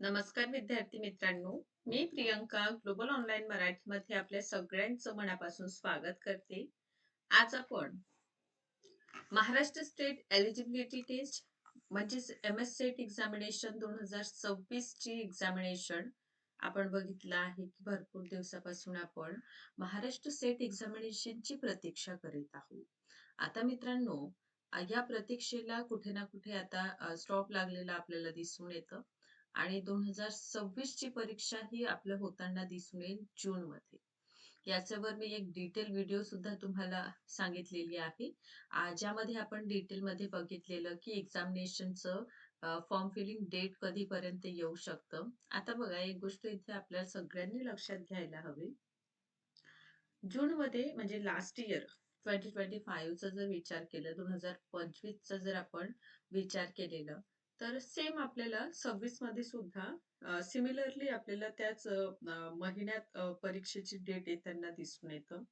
नमस्कार विद्यार्थी मित्रांनो मी प्रियंका ग्लोबल ऑनलाईन मराठीमध्ये आपल्या सगळ्यांचं मनापासून स्वागत करते. आज आपण महाराष्ट्र स्टेट एलिजिबिलिटी टेस्ट म्हणजेच एम एस सेट एक्झामिनेशन दोन हजार सव्वीस ची एक्झामिनेशन आपण बघितलं आहे की भरपूर दिवसापासून आपण महाराष्ट्र स्टेट एक्झामिनेशनची प्रतीक्षा करीत आहोत. आता मित्रांनो या प्रतीक्षेला कुठे ना कुठे आता स्टॉप लागलेला आपल्याला दिसून येतं. आणि दोन हजार सव्वीस ची परीक्षा ही आपलं होताना दिसून येईल जून मध्ये. याच्यावर मी एक डिटेल व्हिडिओ सुद्धा तुम्हाला सांगितलेली आहे. ज्यामध्ये आपण डिटेल मध्ये बघितलेलं की एक्झामिनेशनचं फॉर्म फिलिंग डेट कधीपर्यंत येऊ शकतं. आता बघा एक गोष्ट इथे आपल्याला सगळ्यांनी लक्षात घ्यायला हवी. जून मध्ये म्हणजे लास्ट इयर ट्वेंटी ट्वेंटी फाईव्हचा जर विचार केला दोन हजार पंचवीसचा जर आपण विचार केलेला तर सेम आपल्याला सव्वीसमध्ये सुद्धा सिमिलरली आपल्याला त्याच महिन्यात परीक्षेची डेट येताना दिसून येतं.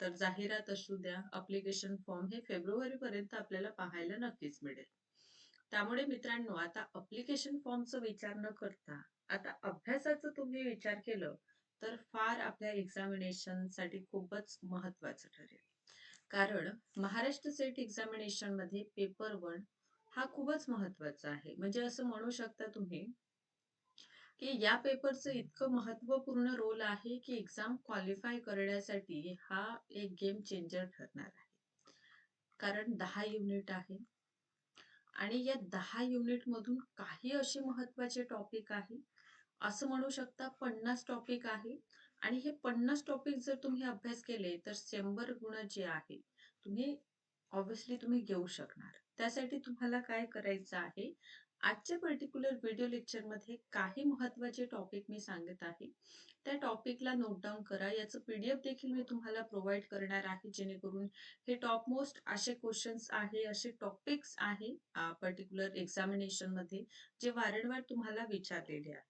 तर जाहिरात असू द्या अप्लिकेशन फॉर्म हे फेब्रुवारी पर्यंत आपल्याला पाहायला नक्कीच मिळेल. त्यामुळे मित्रांनो आता अप्लिकेशन फॉर्मचा विचार न करता आता अभ्यासाचं तुम्ही विचार केलं तर फार आपल्या एक्झामिनेशनसाठी खूपच महत्वाचं ठरेल. कारण महाराष्ट्र सेट एक्झामिनेशनमध्ये पेपर वन हा खूपच महत्त्वाचा आहे. म्हणजे असं म्हणू शकता तुम्ही की या पेपरचं इतकं महत्त्वपूर्ण रोल आहे की एक्झाम क्वालिफाय करण्यासाठी हा एक गेम चेंजर ठरणार आहे. कारण दहा युनिट आहे. आणि या दहा युनिट मधून काही असे महत्त्वाचे टॉपिक आहे. असं म्हणू शकता पन्नास टॉपिक आहे. आणि हे पन्नास टॉपिक जर तुम्ही अभ्यास केले तर शंभर गुण जे आहे तुम्ही ऑब्विसली तुम्ही घेऊ शकणार. त्यासाठी तुम्हाला काय करायचं आहे? आजच्या पर्टिक्युलर व्हिडिओ लेक्चरमध्ये काही महत्त्वाचे टॉपिक मी सांगत आहे. त्या टॉपिकला नोट डाऊन करा. याचं पीडीएफ देखील मी तुम्हाला प्रोव्हाइड करणार आहे जेणेकरून हे टॉप मोस्ट असे क्वेश्चन्स आहे असे टॉपिक्स आहे पर्टिक्युलर एक्झामिनेशनमध्ये जे वारंवार तुम्हाला विचारलेले आहे.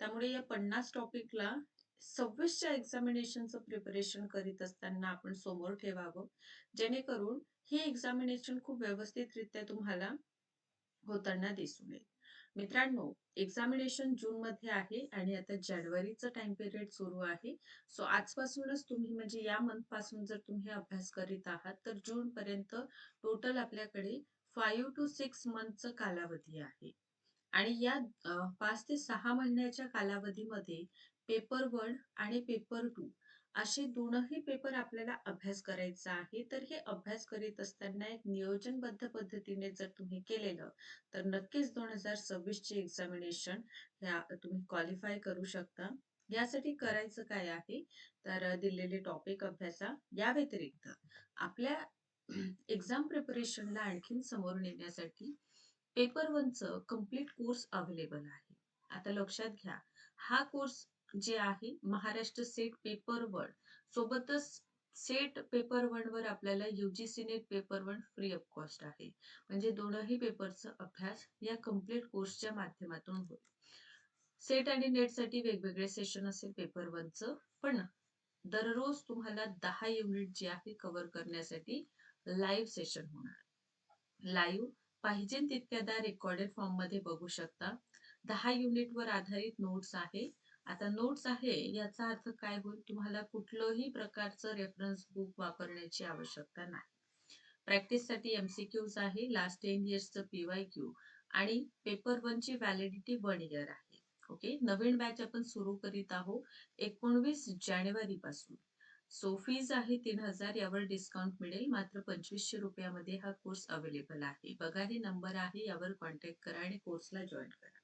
त्यामुळे या पन्नास टॉपिकला सव्वीसच्या एक्झामिनेशनचं प्रिपरेशन करीत असताना आपण समोर ठेवावं. जेणेकरून ही एक्झामिनेशन खूप व्यवस्थितरित्या तुम्हाला होताना दिसून येईल. मित्रांनो एक्झामिनेशन जून मध्ये आहे आणि आता जानेवारीचं टाइम पिरियड सुरू आहे. सो आजपासूनच तुम्ही म्हणजे या मंथपासून जर तुम्ही अभ्यास करीत आहात तर जून पर्यंत टोटल आपल्याकडे फाईव्ह टू सिक्स मंथचा कालावधी आहे. आणि या पाच ते सहा महिन्याच्या कालावधीमध्ये पेपर वन आणि पेपर टू असे दोनही पेपर आपल्याला अभ्यास करायचा आहे. तर हे अभ्यास करीत असताना एक नियोजनबद्ध पद्धतीने जर तुम्ही केलेलं तर नक्कीच दोन हजार सव्वीस चे एक्झामिनेशन ह्या तुम्ही क्वालिफाय करू शकता. यासाठी करायचं काय आहे? तर दिलेले टॉपिक अभ्यासा या व्यतिरिक्त आपल्या एक्झाम प्रिपरेशनला आणखीन समोर नेण्यासाठी पेपर वनचं कंप्लीट कोर्स अवेलेबल आहे. आता लक्षात घ्या हा कोर्स जे आहे महाराष्ट्र सेट पेपर वन सोबतच सेट पेपर वन वर आपल्याला UGC net paper one free of cost आहे. म्हणजे दोनही पेपरचा अभ्यास या कंप्लीट कोर्सच्या माध्यमातून होईल सेट आणि नेटसाठी वेगवेगळे सेशन असेल पेपर वनचं पण दररोज तुम्हाला दहा युनिट जे आहे कव्हर करण्यासाठी लाईव्ह सेशन होणार. लाईव्ह पाहिजे तितक्यादा रेकॉर्डेड फॉर्ममध्ये बघू शकता. दहा युनिट वर आधारित नोट्स आहे. आता नोट्स आहे याचा अर्थ काय होईल? तुम्हाला कुठलंही प्रकारचं रेफरन्स बुक वापरण्याची आवश्यकता नाही. प्रॅक्टिससाठी एम सी एमसीक्यूज आहे लास्ट टेन इयर्सचं पीवाय क्यू आणि पेपर वन ची व्हॅलिडिटी वन इयर आहे. ओके नवीन बॅच आपण सुरू करीत आहोत एकोणवीस जानेवारी पासून. सो फीज आहे तीन हजार यावर डिस्काउंट मिळेल. मात्र पंचवीसशे रुपयामध्ये हा कोर्स अवेलेबल आहे. बघा हे नंबर आहे यावर कॉन्टॅक्ट करा आणि कोर्सला जॉईन करा.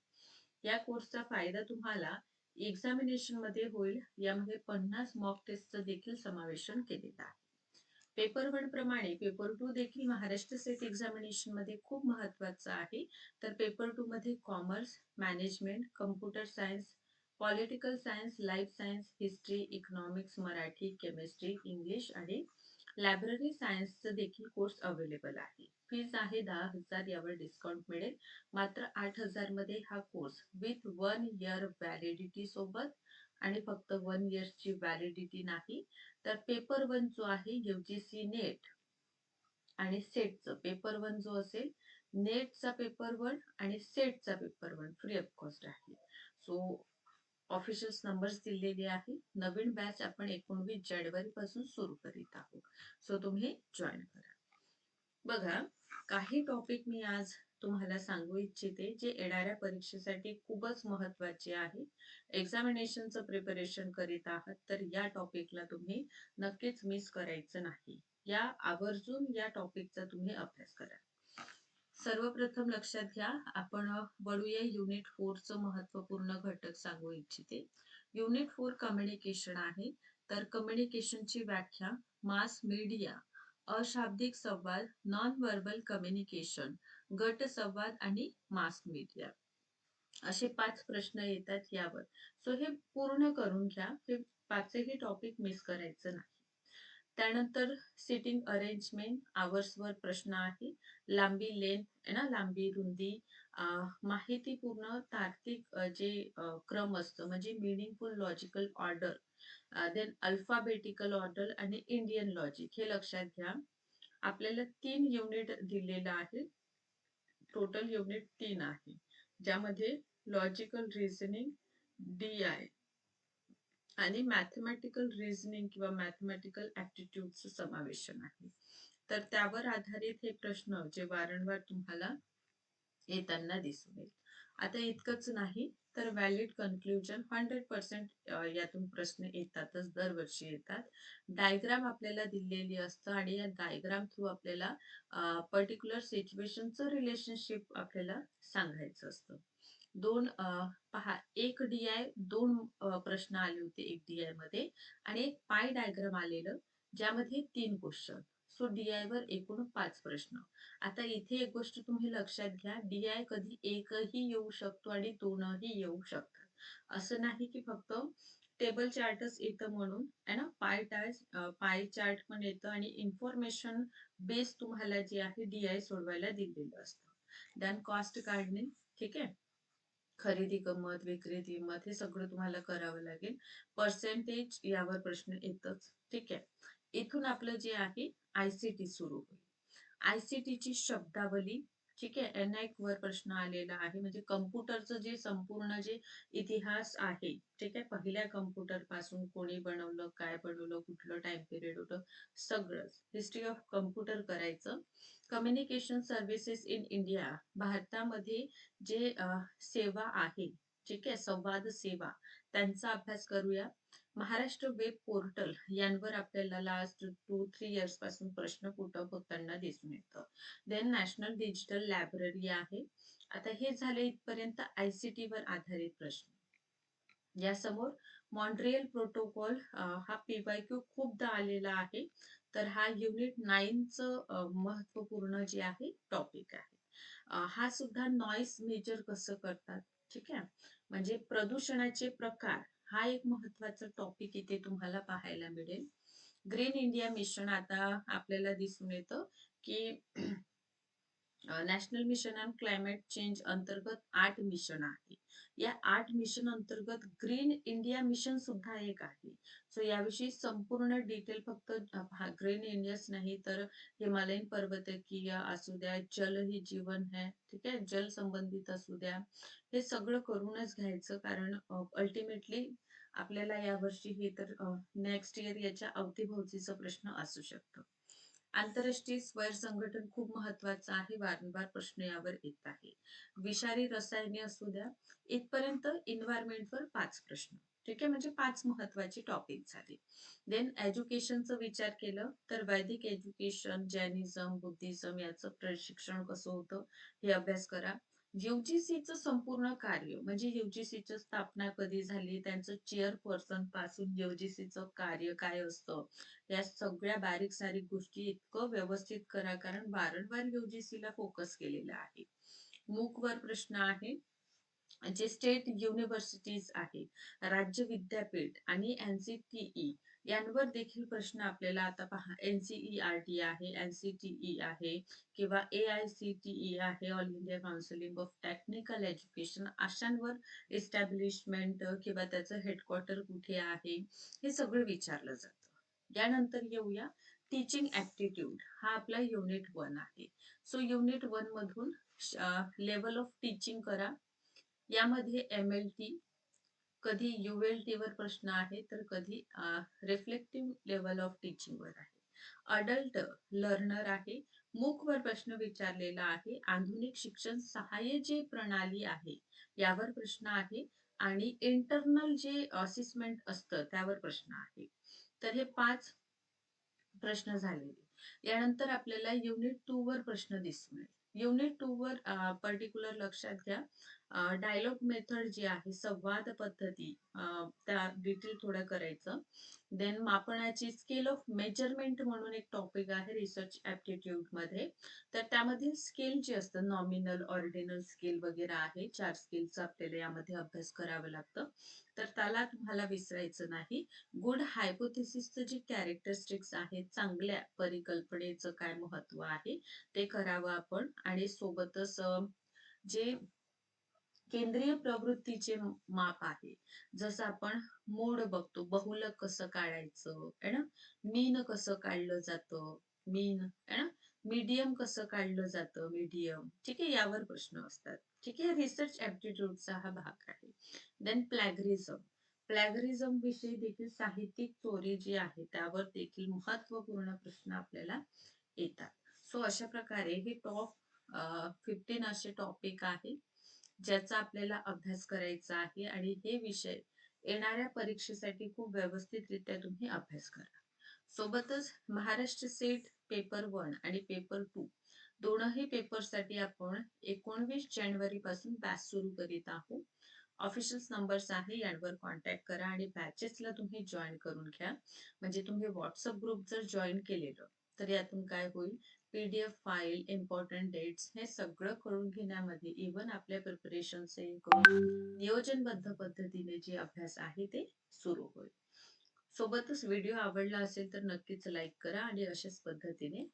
या कोर्सचा फायदा तुम्हाला एक्झामिनेशनमध्ये होईल यामध्ये पन्नास मॉक टेस्टचं देखील समावेशन केलेलं आहे. पेपर वन प्रमाणे पेपर टू देखील महाराष्ट्र स्टेट एक्झामिनेशनमध्ये खूप महत्वाचं आहे. तर पेपर टू मध्ये commerce management computer science political science life science history economics Marathi chemistry English आणि लायब्ररी सायन्सचं देखील कोर्स अवेलेबल आहे. फीज आहे दहा हजार यावर डिस्काउंट मिळेल. मात्र आठ हजारमध्ये हा course with one year validity सोबत आणि फक्त वन इयरची व्हॅलिडिटी नाही तर पेपर वन जो आहे युजीसी नेट आणि सेटचं पेपर वन जो असेल नेटचा पेपर वन आणि सेटचा paper one free of cost आहे. सो ऑफिशियल्स नंबर्स दिलेले आहे नवीन बॅच आपण एकोणवीस जानेवारी पासून सुरू करीत आहोत. सो तुम्ही जॉईन करा. बघा काही टॉपिक मी आज तुम्हाला सांगू इच्छिते जे येणाऱ्या परीक्षेसाठी खूपच महत्त्वाचे आहे. एक्झामिनेशनचं प्रिपरेशन करीत आहात तर या टॉपिकला तुम्ही नक्कीच मिस करायचं नाही. या आवर्जून या टॉपिकचा तुम्ही अभ्यास करा. सर्वप्रथम लक्षात घ्या आपण वळूया युनिट फोरचं महत्त्वपूर्ण घटक सांगू इच्छिते. युनिट फोर कम्युनिकेशन आहे. तर कम्युनिकेशनची व्याख्या मास मीडिया अशाब्दिक संवाद नॉन व्हर्बल कम्युनिकेशन गट संवाद आणि मास मीडिया असे पाच प्रश्न येतात यावर. सो हे पूर्ण करून घ्या. हे पाचही टॉपिक मिस करायचं नाही. त्यानंतर सिटिंग अरेंजमेंट आवर्सवर प्रश्न आहे. लांबी लेंथ ना? लांबी रुंदी माहितीपूर्ण तार्किक जे क्रम असतो म्हणजे meaningful logical order then alphabetical order आणि इंडियन लॉजिक हे लक्षात घ्या. आपल्याला तीन युनिट दिलेलं आहे. टोटल युनिट तीन आहे. ज्यामध्ये लॉजिकल रिझनिंग डी आय आणि मॅथमॅटिकल रिझनिंग किंवा मॅथमॅटिकल ऍप्टिट्यूडचं समावेशन आहे. तर त्यावर आधारित हे प्रश्न जे वारंवार तुम्हाला येताना दिसून येईल. आता इतकंच नाही तर व्हॅलिड कन्क्ल्युजन हंड्रेड पर्सेंट यातून प्रश्न येतातच दरवर्षी येतात. डायग्राम आपल्याला दिलेली असतं आणि या डायग्राम थ्रू आपल्याला पर्टिक्युलर सिच्युएशनचं रिलेशनशिप आपल्याला सांगायचं असतं. दोन पहा एक डी आय दोन प्रश्न आले होते एक डी आयमध्ये आणि एक पाय डायग्राम आलेलं ज्यामध्ये तीन क्वेश्चन सो डी आय वर एकूण पाच प्रश्न. आता इथे एक गोष्ट तुम्ही लक्षात घ्या डी आय कधी एकही येऊ शकतो आणि दोनही येऊ शकतात. असं नाही की फक्त टेबल चार्टच येतं म्हणून आहे ना? पाय टार्ट पाय चार्ट पण येतं आणि इन्फॉर्मेशन बेस तुम्हाला जे आहे डी आय सोडवायला दिलेलं असतं. देन कॉस्ट काढणे ठीक आहे? खरेदी किंमत विक्री किंमत हे सगळं तुम्हाला करावं लागेल. पर्सेंटेज यावर प्रश्न येतच. ठीक आहे? इथून आपलं जे आहे आयसीटी सुरू होईल. आयसीटीची शब्दावली ठीक आहे? एन वर प्रश्न आलेला आहे. म्हणजे कम्प्युटरचं जे संपूर्ण जे इतिहास आहे ठीक आहे? पहिल्या कम्प्युटरपासून कोणी बनवलं काय बनवलं कुठलं टाइम पिरियड होतं सगळंच. हिस्ट्री ऑफ कम्प्युटर करायचं. कम्युनिकेशन सर्व्हिसेस इन इंडिया भारतामध्ये जे सेवा आहे ठीक आहे संवाद सेवा त्यांचा अभ्यास करूया. महाराष्ट्र वेब पोर्टल यांवर आपल्याला लास्ट टू थ्री इयर्सपासून प्रश्न पुटअप होताना दिसून येतं. देन नॅशनल डिजिटल लायब्ररी आहे. आता हे झाले इथपर्यंत आयसीटी वर आधारित प्रश्न. यासमोर मॉन्ट्रियल प्रोटोकॉल हा पीवाय क्यू खूपदा आलेला आहे. तर हा युनिट नाईनचं महत्त्वपूर्ण जे आहे टॉपिक आहे. हा सुद्धा नॉईस मेजर कसं करतात? ठीक आहे? म्हणजे प्रदूषणाचे प्रकार हा एक महत्त्वाचा टॉपिक इथे तुम्हाला पाहायला मिळेल. ग्रीन इंडिया मिशन आता आपल्याला दिसून येतं की national mission on climate change अंतर्गत आठ मिशन आहे. या आठ मिशन अंतर्गत ग्रीन इंडिया मिशन सुद्धा एक आहे. सो याविषयी संपूर्ण डिटेल फक्त ग्रीन इंडियाच नाही तर हिमालयीन पर्वतकीय असू द्या जल ही जीवन है ठीक आहे? जल संबंधित असू द्या. हे सगळं करूनच घ्यायचं कारण अल्टिमेटली आपल्याला यावर्षी हे तर नेक्स्ट इयर याच्या अवतीभोवतीचा प्रश्न असू शकतो. आंतरराष्ट्रीय स्वैर संघटन खूप महत्वाचं आहे वारंवार प्रश्न यावर येत आहे. विषारी रसायने असू द्या इथपर्यंत इन्व्हायरमेंटवर पाच प्रश्न. ठीक आहे? म्हणजे पाच महत्त्वाचे टॉपिक झाले. देन एज्युकेशनचं विचार केलं तर वैदिक एज्युकेशन जैनिझम बुद्धिझम याचं प्रशिक्षण कसं होतं हे अभ्यास करा. युजीसीचं संपूर्ण कार्य म्हणजे युजीसीची स्थापना कधी झाली त्यांचं चेअरपर्सनपासून युजीसीचं कार्य काय असतं या सगळ्या बारीक सारीक गोष्टी इतकं व्यवस्थित करा कारण वारंवार युजीसीला फोकस केलेला आहे. मूक वर प्रश्न आहे. जे स्टेट युनिव्हर्सिटीज आहे राज्य विद्यापीठ आणि एनसीटीई यांवर देखील प्रश्न आपल्याला आता पहा एनसीईआरटी आहे एनसीटीई आहे किंवा ए आय सी टी आहे all India counselling of technical education अशांवर establishment किंवा त्याचं हेडक्वार्टर कुठे आहे हे सगळं विचारलं जातं. यानंतर येऊया टीचिंग ऍप्टिट्यूड हा आपला युनिट वन आहे. सो युनिट वन मधून लेवल ऑफ टीचिंग करा. यामध्ये एम एल टी कधी ULT वर प्रश्न आहे तर कधी रिफ्लेक्टिव्ह लेवल ऑफ टीचिंग वर आहे. अडल्ट लर्नर आहे मुख वर प्रश्न विचारलेला आहे आधुनिक शिक्षण सहाय्य जी प्रणाली आहे यावर प्रश्न आहे आणि इंटरनल जे असिसमेंट असतं त्यावर प्रश्न आहे. तर हे पाच प्रश्न झालेले. यानंतर आपल्याला युनिट टू वर प्रश्न दिसून येईल युनिट टू वर पर्टिक्युलर लक्षात घ्या. डायलॉग मेथड जी आहे संवाद पद्धती त्या डिटेल थोडं करायचं. देन मापनाची स्केल ऑफ मेजरमेंट म्हणून एक टॉपिक आहे रिसर्च ऍप्टिट्यूडमध्ये. तर त्यामध्ये स्केल जे असतं नॉमिनल ऑर्डिनल स्केल वगैरे आहे. चार स्केलचा आपल्याला यामध्ये अभ्यास करावं लागतं. तर त्याला तुम्हाला विसरायचं नाही. गुड हायपोथेसिसचं जे कॅरेक्टरिस्टिक्स आहेत चांगल्या परिकल्पनेचं काय महत्त्व आहे ते करावं आपण. आणि सोबतच जे केंद्रीय प्रवृत्तीचे माप आहे. जसं आपण मोड बघतो बहुलक कसं काढायचं है ना? मीन कसं काढलं जातं? मीन है ना? मीडियम कसं काढलं जातं? मीडियम. ठीक आहे यावर प्रश्न असतात. ठीक आहे रिसर्च ऍप्टिट्यूडचा हा भाग आहे. देन प्लॅगरिझम प्लॅगरिझम विषयी देखील साहित्यिक चोरी जी आहे त्यावर देखील महत्त्वपूर्ण प्रश्न आपल्याला येतात. सो अशा प्रकारे हे टॉप फिफ्टीन असे टॉपिक आहे. ज्याचा आपल्याला अभ्यास करायचा आहे आणि हे विषय येणाऱ्या परीक्षेसाठी खूप व्यवस्थितरित्या तुम्ही अभ्यास करा. सोबतच महाराष्ट्र सेट पेपर वन आणि पेपर टू दोनही पेपरसाठी आपण एकोणवीस जानेवारी पासून बॅच सुरू करीत आहोत. ऑफिशियल नंबर्स आहे यांवर कॉन्टॅक्ट करा आणि बॅचेसला तुम्ही जॉईन करून घ्या. म्हणजे तुम्ही व्हॉट्सअप ग्रुप जर जॉईन केलेलं तर यातून काय होईल? पीडीएफ फाईल इम्पॉर्टंट डेट्स हे सगळं करून घेण्यामध्ये इवन आपल्या प्रिपरेशनचे नियोजनबद्ध पद्धतीने जे अभ्यास आहे ते सुरू होईल. सोबतच व्हिडिओ आवडला असेल तर नक्कीच लाईक करा आणि अशाच पद्धतीने.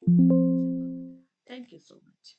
Thank you so much